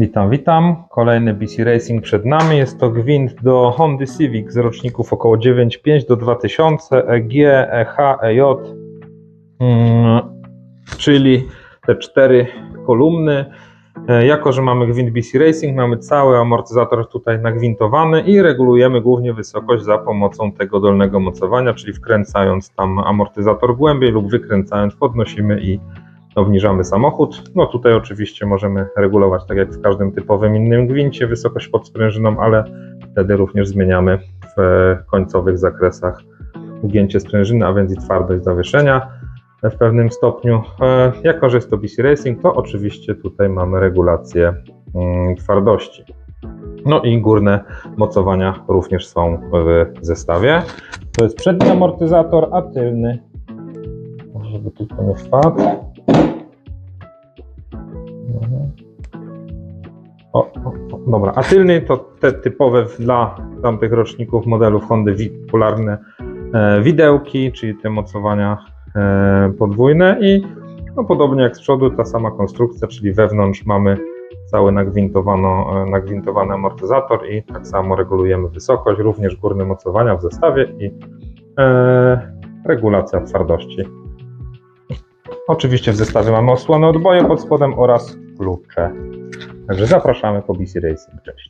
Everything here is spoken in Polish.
Witam, witam. Kolejny BC Racing przed nami. Jest to gwint do Hondy Civic z roczników około 9.5 do 2000 EG, EH, EJ, czyli te cztery kolumny. E, Jako, że mamy gwint BC Racing, mamy cały amortyzator tutaj nagwintowany i regulujemy głównie wysokość za pomocą tego dolnego mocowania, czyli wkręcając tam amortyzator głębiej lub wykręcając podnosimy i obniżamy samochód. No tutaj oczywiście możemy regulować, tak jak w każdym typowym innym gwincie, wysokość pod sprężyną, ale wtedy również zmieniamy w końcowych zakresach ugięcie sprężyny, a więc i twardość zawieszenia w pewnym stopniu. E, Jako, że jest to BC Racing, to oczywiście tutaj mamy regulację mm, twardości. No i górne mocowania również są w zestawie. To jest przedni amortyzator, a tylny, żeby tylko nie wpadł. O, o, o, dobra, a tylny to te typowe dla tamtych roczników modelów Hondy wi- popularne e, widełki, czyli te mocowania e, podwójne i no, podobnie jak z przodu ta sama konstrukcja, czyli wewnątrz mamy cały e, nagwintowany amortyzator i tak samo regulujemy wysokość, również górne mocowania w zestawie i e, regulacja twardości. Oczywiście w zestawie mamy osłonę odboju pod spodem oraz klucze. Także zapraszamy po BC Racing. Cześć.